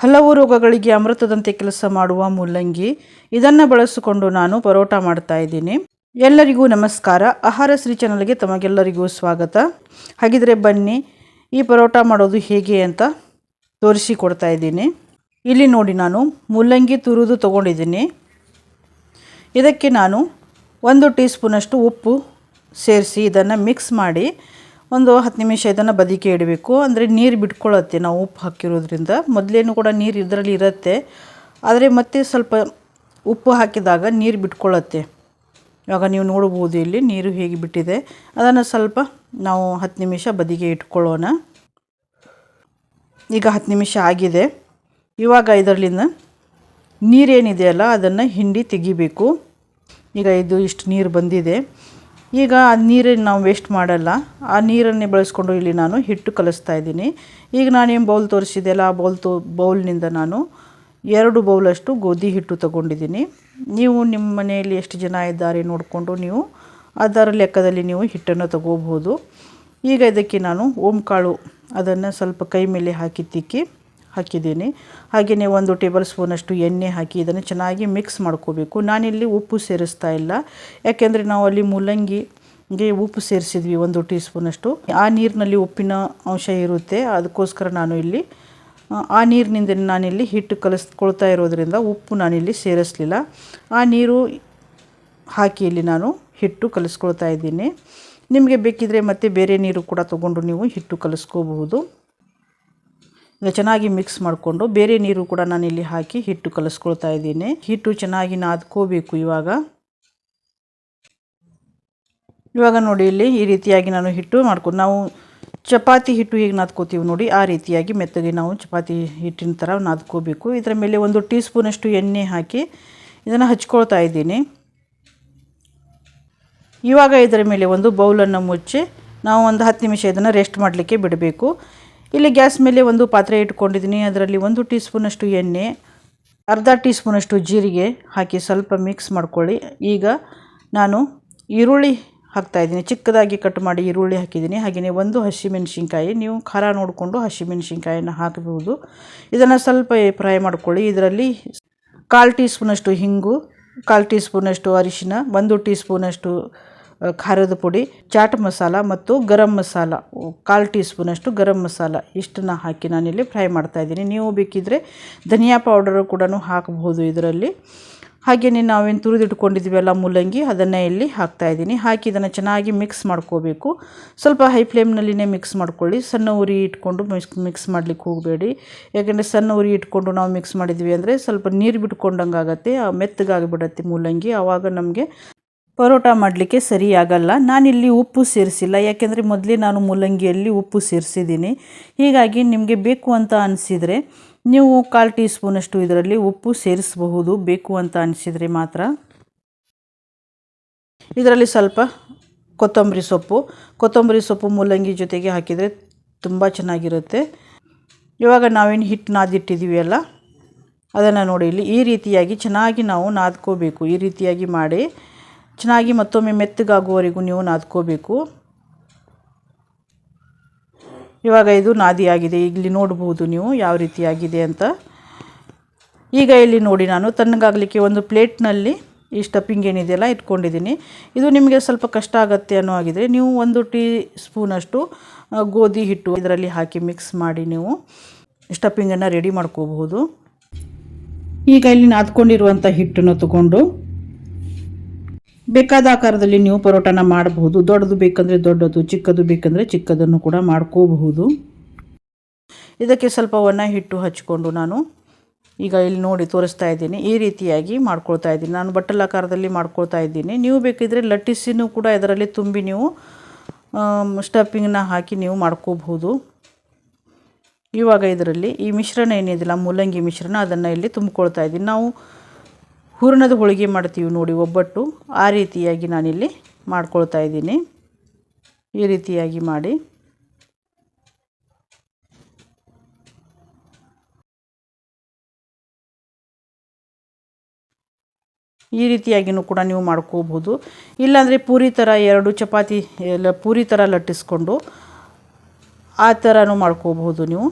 ಹಲವು ರೋಗಗಳಿಗೆ ಅಮೃತದಂತೆ ಕೆಲಸ ಮಾಡುವ ಮೂಲಂಗಿ. ಇದನ್ನು ಬಳಸಿಕೊಂಡು ನಾನು ಪರೋಟ ಮಾಡ್ತಾ ಇದ್ದೀನಿ. ಎಲ್ಲರಿಗೂ ನಮಸ್ಕಾರ. ಆಹಾರ ಶ್ರೀ ಚಾನಲ್ಗೆ ತಮಗೆಲ್ಲರಿಗೂ ಸ್ವಾಗತ. ಹಾಗಿದ್ರೆ ಬನ್ನಿ, ಈ ಪರೋಟ ಮಾಡೋದು ಹೇಗೆ ಅಂತ ತೋರಿಸಿ ಕೊಡ್ತಾ ಇದ್ದೀನಿ. ಇಲ್ಲಿ ನೋಡಿ ನಾನು ಮೂಲಂಗಿ ತುರಿದು ತೊಗೊಂಡಿದ್ದೀನಿ. ಇದಕ್ಕೆ ನಾನು ಒಂದು ಟೀ ಸ್ಪೂನಷ್ಟು ಉಪ್ಪು ಸೇರಿಸಿ ಇದನ್ನು ಮಿಕ್ಸ್ ಮಾಡಿ ಒಂದು ಹತ್ತು ನಿಮಿಷ ಇದನ್ನು ಬದಿಕೆ ಇಡಬೇಕು. ಅಂದರೆ ನೀರು ಬಿಟ್ಕೊಳ್ಳುತ್ತೆ ನಾವು ಉಪ್ಪು ಹಾಕಿರೋದ್ರಿಂದ. ಮೊದಲೇನು ಕೂಡ ನೀರು ಇದರಲ್ಲಿ ಇರುತ್ತೆ. ಆದರೆ ಮತ್ತೆ ಸ್ವಲ್ಪ ಉಪ್ಪು ಹಾಕಿದಾಗ ನೀರು ಬಿಟ್ಕೊಳ್ಳುತ್ತೆ ಇವಾಗ ನೀವು ನೋಡ್ಬೋದು ಇಲ್ಲಿ ನೀರು ಹೇಗೆ ಬಿಟ್ಟಿದೆ. ಅದನ್ನು ಸ್ವಲ್ಪ ನಾವು ಹತ್ತು ನಿಮಿಷ ಬದಿಗೆ ಇಟ್ಕೊಳ್ಳೋಣ. ಈಗ ಹತ್ತು ನಿಮಿಷ ಆಗಿದೆ. ಇವಾಗ ಇದರಲ್ಲಿಂದ ನೀರೇನಿದೆಯಲ್ಲ ಅದನ್ನು ಹಿಂಡಿ ತೆಗಿಬೇಕು. ಈಗ ಇದು ಇಷ್ಟು ನೀರು ಬಂದಿದೆ. ಈಗ ಆ ನೀರನ್ನು ನಾವು ವೇಸ್ಟ್ ಮಾಡಲ್ಲ. ಆ ನೀರನ್ನೇ ಬಳಸ್ಕೊಂಡು ಇಲ್ಲಿ ನಾನು ಹಿಟ್ಟು ಕಲಿಸ್ತಾ ಇದ್ದೀನಿ. ಈಗ ನಾನೇನು ಬೌಲ್ ತೋರಿಸಿದೆಯಲ್ಲ, ಆ ಬೌಲ್ ತೋ ಬೌಲ್ನಿಂದ ನಾನು ಎರಡು ಬೌಲಷ್ಟು ಗೋಧಿ ಹಿಟ್ಟು ತಗೊಂಡಿದ್ದೀನಿ. ನೀವು ನಿಮ್ಮ ಮನೆಯಲ್ಲಿ ಎಷ್ಟು ಜನ ಇದ್ದಾರೆ ನೋಡಿಕೊಂಡು ನೀವು ಅದರ ಲೆಕ್ಕದಲ್ಲಿ ನೀವು ಹಿಟ್ಟನ್ನು ತಗೋಬಹುದು. ಈಗ ಇದಕ್ಕೆ ನಾನು ಓಂಕಾಳು ಅದನ್ನು ಸ್ವಲ್ಪ ಕೈ ಮೇಲೆ ಹಾಕಿ ತಿಕ್ಕಿ ಹಾಕಿದ್ದೀನಿ. ಹಾಗೆಯೇ ಒಂದು ಟೇಬಲ್ ಸ್ಪೂನಷ್ಟು ಎಣ್ಣೆ ಹಾಕಿ ಇದನ್ನು ಚೆನ್ನಾಗಿ ಮಿಕ್ಸ್ ಮಾಡ್ಕೋಬೇಕು. ನಾನಿಲ್ಲಿ ಉಪ್ಪು ಸೇರಿಸ್ತಾ ಇಲ್ಲ. ಯಾಕೆಂದರೆ ನಾವು ಅಲ್ಲಿ ಮೂಲಂಗಿ ಗೆ ಉಪ್ಪು ಸೇರಿಸಿದ್ವಿ ಒಂದು ಟೀ ಸ್ಪೂನಷ್ಟು ಆ ನೀರಿನಲ್ಲಿ ಉಪ್ಪಿನ ಅಂಶ ಇರುತ್ತೆ. ಅದಕ್ಕೋಸ್ಕರ ನಾನು ಇಲ್ಲಿ, ಆ ನೀರಿನಿಂದ ನಾನಿಲ್ಲಿ ಹಿಟ್ಟು ಕಲಿಸ್ಕೊಳ್ತಾ ಇರೋದರಿಂದ ಉಪ್ಪು ನಾನಿಲ್ಲಿ ಸೇರಿಸಲಿಲ್ಲ. ಆ ನೀರು ಹಾಕಿ ಇಲ್ಲಿ ನಾನು ಹಿಟ್ಟು ಕಲಿಸ್ಕೊಳ್ತಾ ಇದ್ದೀನಿ. ನಿಮಗೆ ಬೇಕಿದ್ದರೆ ಮತ್ತೆ ಬೇರೆ ನೀರು ಕೂಡ ತೊಗೊಂಡು ನೀವು ಹಿಟ್ಟು ಕಲಿಸ್ಕೋಬಹುದು. ಈಗ ಚೆನ್ನಾಗಿ ಮಿಕ್ಸ್ ಮಾಡಿಕೊಂಡು ಬೇರೆ ನೀರು ಕೂಡ ನಾನು ಇಲ್ಲಿ ಹಾಕಿ ಹಿಟ್ಟು ಕಲಸ್ಕೊಳ್ತಾ ಇದ್ದೀನಿ. ಹಿಟ್ಟು ಚೆನ್ನಾಗಿ ನಾದ್ಕೋಬೇಕು ಇವಾಗ. ಇವಾಗ ನೋಡಿ ಇಲ್ಲಿ ಈ ರೀತಿಯಾಗಿ ನಾನು ಹಿಟ್ಟು ಮಾಡ್ಕೊಂಡು ನಾವು ಚಪಾತಿ ಹಿಟ್ಟು ಹೇಗೆ ನಾದ್ಕೋತೀವಿ ನೋಡಿ ಆ ರೀತಿಯಾಗಿ ಮೆತ್ತಗೆ ನಾವು ಚಪಾತಿ ಹಿಟ್ಟಿನ ಥರ ನಾದ್ಕೋಬೇಕು. ಇದರ ಮೇಲೆ ಒಂದು ಟೀ ಸ್ಪೂನಷ್ಟು ಎಣ್ಣೆ ಹಾಕಿ ಇದನ್ನು ಹಚ್ಕೊಳ್ತಾ ಇದ್ದೀನಿ. ಇವಾಗ ಇದರ ಮೇಲೆ ಒಂದು ಬೌಲನ್ನು ಮುಚ್ಚಿ ನಾವು ಒಂದು ಹತ್ತು ನಿಮಿಷ ಇದನ್ನು ರೆಸ್ಟ್ ಮಾಡಲಿಕ್ಕೆ ಬಿಡಬೇಕು. ಇಲ್ಲಿ ಗ್ಯಾಸ್ ಮೇಲೆ ಒಂದು ಪಾತ್ರೆ ಇಟ್ಕೊಂಡಿದ್ದೀನಿ. ಅದರಲ್ಲಿ ಒಂದು ಟೀ ಸ್ಪೂನಷ್ಟು ಎಣ್ಣೆ, ಅರ್ಧ ಟೀ ಸ್ಪೂನಷ್ಟು ಜೀರಿಗೆ ಹಾಕಿ ಸ್ವಲ್ಪ ಮಿಕ್ಸ್ ಮಾಡ್ಕೊಳ್ಳಿ. ಈಗ ನಾನು ಈರುಳ್ಳಿ ಹಾಕ್ತಾಯಿದ್ದೀನಿ ಚಿಕ್ಕದಾಗಿ ಕಟ್ ಮಾಡಿ ಈರುಳ್ಳಿ ಹಾಕಿದ್ದೀನಿ. ಹಾಗೆಯೇ ಒಂದು ಹಸಿಮೆಣಸಿನ್ಕಾಯಿ. ನೀವು ಖಾರ ನೋಡಿಕೊಂಡು ಹಸಿಮೆಣಸಿನ್ಕಾಯಿನ ಹಾಕಬಹುದು ಇದನ್ನು ಸ್ವಲ್ಪ ಫ್ರೈ ಮಾಡ್ಕೊಳ್ಳಿ. ಇದರಲ್ಲಿ ಕಾಲು ಟೀ ಸ್ಪೂನಷ್ಟು ಹಿಂಗು, ಕಾಲು ಟೀ ಸ್ಪೂನಷ್ಟು ಅರಿಶಿನ, ಒಂದು ಟೀ ಸ್ಪೂನಷ್ಟು ಖಾರದ ಪುಡಿ, ಚಾಟ್ ಮಸಾಲ ಮತ್ತು ಗರಂ ಮಸಾಲ. ಕಾಲು ಟೀ ಸ್ಪೂನಷ್ಟು ಗರಂ ಮಸಾಲ. ಇಷ್ಟನ್ನು ಹಾಕಿ ನಾನಿಲ್ಲಿ ಫ್ರೈ ಮಾಡ್ತಾಯಿದ್ದೀನಿ ನೀವು ಬೇಕಿದ್ದರೆ ಧನಿಯಾ ಪೌಡರ್ ಕೂಡ ಹಾಕಬಹುದು ಇದರಲ್ಲಿ. ಹಾಗೆಯೇ ನಾವೇನು ತುರಿದಿಟ್ಕೊಂಡಿದ್ವಲ್ಲ ಮೂಲಂಗಿ, ಅದನ್ನು ಇಲ್ಲಿ ಹಾಕ್ತಾಯಿದ್ದೀನಿ ಹಾಕಿ ಇದನ್ನು ಚೆನ್ನಾಗಿ ಮಿಕ್ಸ್ ಮಾಡ್ಕೋಬೇಕು. ಸ್ವಲ್ಪ ಹೈ ಫ್ಲೇಮ್ನಲ್ಲಿನೇ ಮಿಕ್ಸ್ ಮಾಡ್ಕೊಳ್ಳಿ. ಸಣ್ಣ ಉರಿ ಇಟ್ಕೊಂಡು ಮಿಕ್ಸ್ ಮಿಕ್ಸ್ ಮಾಡಲಿಕ್ಕೆ ಹೋಗಬೇಡಿ. ಯಾಕೆಂದರೆ ಸಣ್ಣ ಉರಿ ಇಟ್ಕೊಂಡು ನಾವು ಮಿಕ್ಸ್ ಮಾಡಿದ್ವಿ ಅಂದರೆ ಸ್ವಲ್ಪ ನೀರು ಬಿಟ್ಕೊಂಡಂಗೆ ಆಗುತ್ತೆ ಮೆತ್ತಗಾಗಿಬಿಡತ್ತೆ ಮೂಲಂಗಿ. ಆವಾಗ ನಮಗೆ ಪರೋಟ ಮಾಡಲಿಕ್ಕೆ ಸರಿಯಾಗಲ್ಲ ನಾನಿಲ್ಲಿ ಉಪ್ಪು ಸೇರಿಸಿಲ್ಲ. ಯಾಕೆಂದರೆ ಮೊದಲೇ ನಾನು ಮೂಲಂಗಿಯಲ್ಲಿ ಉಪ್ಪು ಸೇರಿಸಿದ್ದೀನಿ. ಹೀಗಾಗಿ ನಿಮಗೆ ಬೇಕು ಅಂತ ಅನಿಸಿದರೆ ನೀವು ಕಾಲು ಟೀ ಸ್ಪೂನಷ್ಟು ಇದರಲ್ಲಿ ಉಪ್ಪು ಸೇರಿಸಬಹುದು. ಬೇಕು ಅಂತ ಅನಿಸಿದರೆ ಮಾತ್ರ. ಇದರಲ್ಲಿ ಸ್ವಲ್ಪ ಕೊತ್ತಂಬರಿ ಸೊಪ್ಪು. ಕೊತ್ತಂಬರಿ ಸೊಪ್ಪು ಮೂಲಂಗಿ ಜೊತೆಗೆ ಹಾಕಿದರೆ ತುಂಬ ಚೆನ್ನಾಗಿರುತ್ತೆ. ಇವಾಗ ನಾವೇನು ಹಿಟ್ಟು ನಾದಿಟ್ಟಿದ್ದೀವಿ ಅಲ್ಲ? ಅದನ್ನು ನೋಡಿ ಇಲ್ಲಿ ಈ ರೀತಿಯಾಗಿ ಚೆನ್ನಾಗಿ ನಾವು ನಾದ್ಕೋಬೇಕು. ಈ ರೀತಿಯಾಗಿ ಮಾಡಿ ಚೆನ್ನಾಗಿ ಮತ್ತೊಮ್ಮೆ ಮೆತ್ತಗಾಗುವವರೆಗೂ ನೀವು ನಾದ್ಕೋಬೇಕು. ಇವಾಗ ಇದು ನಾದಿಯಾಗಿದೆ. ಇಲ್ಲಿ ನೋಡ್ಬೋದು ನೀವು ಯಾವ ರೀತಿಯಾಗಿದೆ ಅಂತ. ಈಗ ಇಲ್ಲಿ ನೋಡಿ ನಾನು ತಣ್ಣಗಾಗಲಿಕ್ಕೆ ಒಂದು ಪ್ಲೇಟ್ನಲ್ಲಿ ಈ ಸ್ಟಫಿಂಗ್ ಏನಿದೆಯಲ್ಲ ಇಟ್ಕೊಂಡಿದ್ದೀನಿ. ಇದು ನಿಮಗೆ ಸ್ವಲ್ಪ ಕಷ್ಟ ಆಗುತ್ತೆ ಅನ್ನೋ ಆಗಿದರೆ ನೀವು ಒಂದು ಟೀ ಸ್ಪೂನಷ್ಟು ಗೋಧಿ ಹಿಟ್ಟು ಇದರಲ್ಲಿ ಹಾಕಿ ಮಿಕ್ಸ್ ಮಾಡಿ ನೀವು ಸ್ಟಫಿಂಗನ್ನು ರೆಡಿ ಮಾಡ್ಕೋಬಹುದು. ಈಗ ಇಲ್ಲಿ ನಾದ್ಕೊಂಡಿರುವಂಥ ಹಿಟ್ಟನ್ನು ತಗೊಂಡು ಬೇಕಾದ ಆಕಾರದಲ್ಲಿ ನೀವು ಪರೋಟನ ಮಾಡಬಹುದು. ದೊಡ್ಡದು ಬೇಕಂದರೆ ದೊಡ್ಡದು, ಚಿಕ್ಕದು ಬೇಕಂದರೆ ಚಿಕ್ಕದನ್ನು ಕೂಡ ಮಾಡ್ಕೋಬಹುದು. ಇದಕ್ಕೆ ಸ್ವಲ್ಪ ಒಣ ಹಿಟ್ಟು ಹಚ್ಕೊಂಡು ನಾನು ಈಗ ಇಲ್ಲಿ ನೋಡಿ ತೋರಿಸ್ತಾ ಇದ್ದೀನಿ. ಈ ರೀತಿಯಾಗಿ ಮಾಡ್ಕೊಳ್ತಾ ಇದ್ದೀನಿ. ನಾನು ಬಟ್ಟಲ್ ಆಕಾರದಲ್ಲಿ ಮಾಡ್ಕೊಳ್ತಾ ಇದ್ದೀನಿ. ನೀವು ಬೇಕಿದ್ರೆ ಲಟ್ಟಿಸಿನೂ ಕೂಡ ಇದರಲ್ಲಿ ತುಂಬಿ ನೀವು ಸ್ಟಫಿಂಗ್ನ ಹಾಕಿ ನೀವು ಮಾಡ್ಕೋಬಹುದು. ಇವಾಗ ಇದರಲ್ಲಿ ಈ ಮಿಶ್ರಣ ಏನಿದೆಯಲ್ಲ ಮೂಲಂಗಿ ಮಿಶ್ರಣ ಅದನ್ನು ಇಲ್ಲಿ ತುಂಬಿಕೊಳ್ತಾ ಇದ್ದೀನಿ. ನಾವು ಹೂರಣದ ಹೋಳಿಗೆ ಮಾಡ್ತೀವಿ ನೋಡಿ, ಒಬ್ಬಟ್ಟು ಆ ರೀತಿಯಾಗಿ ನಾನಿಲ್ಲಿ ಮಾಡ್ಕೊಳ್ತಾ ಇದ್ದೀನಿ. ಈ ರೀತಿಯಾಗಿ ಮಾಡಿ. ಈ ರೀತಿಯಾಗಿಯೂ ಕೂಡ ನೀವು ಮಾಡ್ಕೋಬೋದು ಇಲ್ಲಾಂದರೆ ಪೂರಿ ಥರ ಎರಡು ಚಪಾತಿ, ಎಲ್ಲ ಪೂರಿ ಥರ ಲಟ್ಟಿಸ್ಕೊಂಡು ಆ ಥರನೂ ಮಾಡ್ಕೋಬಹುದು ನೀವು.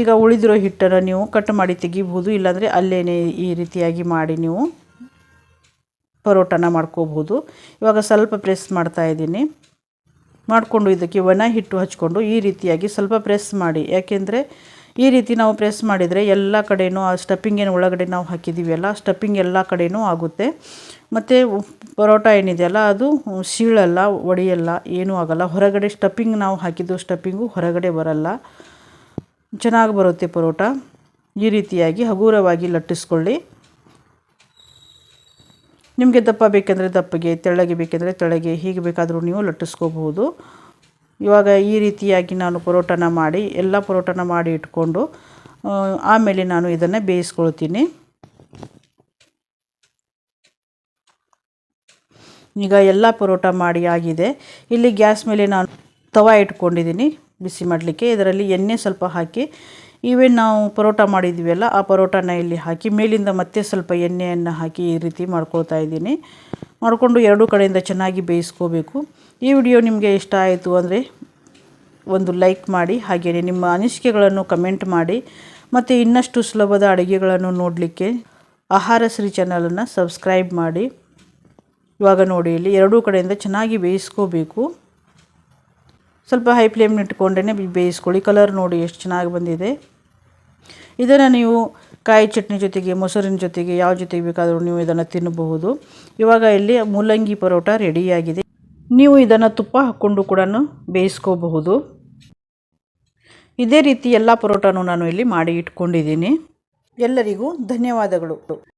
ಈಗ ಉಳಿದಿರೋ ಹಿಟ್ಟನ್ನು ನೀವು ಕಟ್ ಮಾಡಿ ತೆಗಿಬೋದು ಇಲ್ಲಾಂದರೆ ಅಲ್ಲೇ ಈ ರೀತಿಯಾಗಿ ಮಾಡಿ ನೀವು. ಪರೋಟನ ಮಾಡ್ಕೋಬೋದು ಇವಾಗ ಸ್ವಲ್ಪ ಪ್ರೆಸ್ ಮಾಡ್ತಾ ಇದ್ದೀನಿ. ಮಾಡಿಕೊಂಡು ಇದಕ್ಕೆ ಒಣ ಹಿಟ್ಟು ಹಚ್ಕೊಂಡು ಈ ರೀತಿಯಾಗಿ ಸ್ವಲ್ಪ ಪ್ರೆಸ್ ಮಾಡಿ. ಯಾಕೆಂದರೆ ಈ ರೀತಿ ನಾವು ಪ್ರೆಸ್ ಮಾಡಿದರೆ ಎಲ್ಲ ಕಡೆಯೂ ಆ ಸ್ಟಫಿಂಗ್ ಏನು ಒಳಗಡೆ ನಾವು ಹಾಕಿದ್ದೀವಲ್ಲ ಸ್ಟಫಿಂಗ್ ಎಲ್ಲ ಕಡೆಯೂ ಆಗುತ್ತೆ. ಮತ್ತು ಪರೋಟ ಏನಿದೆಯಲ್ಲ ಅದು ಸೀಳಲ್ಲ, ಒಡೆಯಲ್ಲ, ಏನೂ ಆಗಲ್ಲ. ಹೊರಗಡೆ ಸ್ಟಫಿಂಗ್ ನಾವು ಹಾಕಿದ್ದು ಸ್ಟಪ್ಪಿಂಗು ಹೊರಗಡೆ ಬರಲ್ಲ. ಚೆನ್ನಾಗಿ ಬರುತ್ತೆ ಪರೋಟ. ಈ ರೀತಿಯಾಗಿ ಹಗುರವಾಗಿ ಲಟ್ಟಿಸ್ಕೊಳ್ಳಿ. ನಿಮಗೆ ದಪ್ಪ ಬೇಕೆಂದರೆ ದಪ್ಪಗೆ, ತೆಳ್ಳಗೆ ಬೇಕೆಂದರೆ ತೆಳ್ಳಗೆ, ಹೀಗೆ ಬೇಕಾದರೂ ನೀವು ಲಟ್ಟಿಸ್ಕೋಬಹುದು. ಇವಾಗ ಈ ರೀತಿಯಾಗಿ ನಾನು ಪರೋಟನ ಮಾಡಿ, ಎಲ್ಲ ಪರೋಟನ ಮಾಡಿ ಇಟ್ಕೊಂಡು ಆಮೇಲೆ ನಾನು ಇದನ್ನು ಬೇಯಿಸ್ಕೊಳ್ತೀನಿ. ಈಗ ಎಲ್ಲ ಪರೋಟ ಮಾಡಿ ಆಗಿದೆ. ಇಲ್ಲಿ ಗ್ಯಾಸ್ ಮೇಲೆ ನಾನು ತವಾ ಇಟ್ಕೊಂಡಿದ್ದೀನಿ ಬಿಸಿ ಮಾಡಲಿಕ್ಕೆ. ಇದರಲ್ಲಿ ಎಣ್ಣೆ ಸ್ವಲ್ಪ ಹಾಕಿ ಇವೇನು ನಾವು ಪರೋಟ ಮಾಡಿದ್ದೀವಲ್ಲ ಆ ಪರೋಟನ ಇಲ್ಲಿ ಹಾಕಿ ಮೇಲಿಂದ ಮತ್ತೆ ಸ್ವಲ್ಪ ಎಣ್ಣೆಯನ್ನು ಹಾಕಿ ಈ ರೀತಿ ಮಾಡ್ಕೊಳ್ತಾ ಇದ್ದೀನಿ. ಮಾಡಿಕೊಂಡು ಎರಡೂ ಕಡೆಯಿಂದ ಚೆನ್ನಾಗಿ ಬೇಯಿಸ್ಕೋಬೇಕು. ಈ ವಿಡಿಯೋ ನಿಮಗೆ ಇಷ್ಟ ಆಯಿತು ಅಂದರೆ ಒಂದು ಲೈಕ್ ಮಾಡಿ ಹಾಗೆಯೇ ನಿಮ್ಮ ಅನಿಸಿಕೆಗಳನ್ನು ಕಮೆಂಟ್ ಮಾಡಿ, ಮತ್ತು ಇನ್ನಷ್ಟು ಸುಲಭದ ಅಡುಗೆಗಳನ್ನು ನೋಡಲಿಕ್ಕೆ ಆಹಾರ ಶ್ರೀ ಚಾನಲನ್ನು ಸಬ್ಸ್ಕ್ರೈಬ್ ಮಾಡಿ. ಇವಾಗ ನೋಡಿ, ಇಲ್ಲಿ ಎರಡೂ ಕಡೆಯಿಂದ ಚೆನ್ನಾಗಿ ಬೇಯಿಸ್ಕೋಬೇಕು. ಸ್ವಲ್ಪ ಹೈ ಫ್ಲೇಮ್ನ ಇಟ್ಕೊಂಡೇ ಬೇಯಿಸ್ಕೊಳ್ಳಿ. ಕಲರ್ ನೋಡಿ, ಎಷ್ಟು ಚೆನ್ನಾಗಿ ಬಂದಿದೆ. ಇದನ್ನು ನೀವು ಕಾಯಿ ಚಟ್ನಿ ಜೊತೆಗೆ, ಮೊಸರಿನ ಜೊತೆಗೆ ಯಾವ ಜೊತೆಗೆ ಬೇಕಾದರೂ ನೀವು ಇದನ್ನು ತಿನ್ನಬಹುದು. ಇವಾಗ ಇಲ್ಲಿ ಮೂಲಂಗಿ ಪರೋಟ ರೆಡಿಯಾಗಿದೆ. ನೀವು ಇದನ್ನು ತುಪ್ಪ ಹಾಕ್ಕೊಂಡು ಕೂಡ ಬೇಯಿಸ್ಕೋಬಹುದು. ಇದೇ ರೀತಿ ಎಲ್ಲ ಪರೋಟನೂ ನಾನು ಇಲ್ಲಿ ಮಾಡಿ ಇಟ್ಕೊಂಡಿದ್ದೀನಿ. ಎಲ್ಲರಿಗೂ ಧನ್ಯವಾದಗಳು.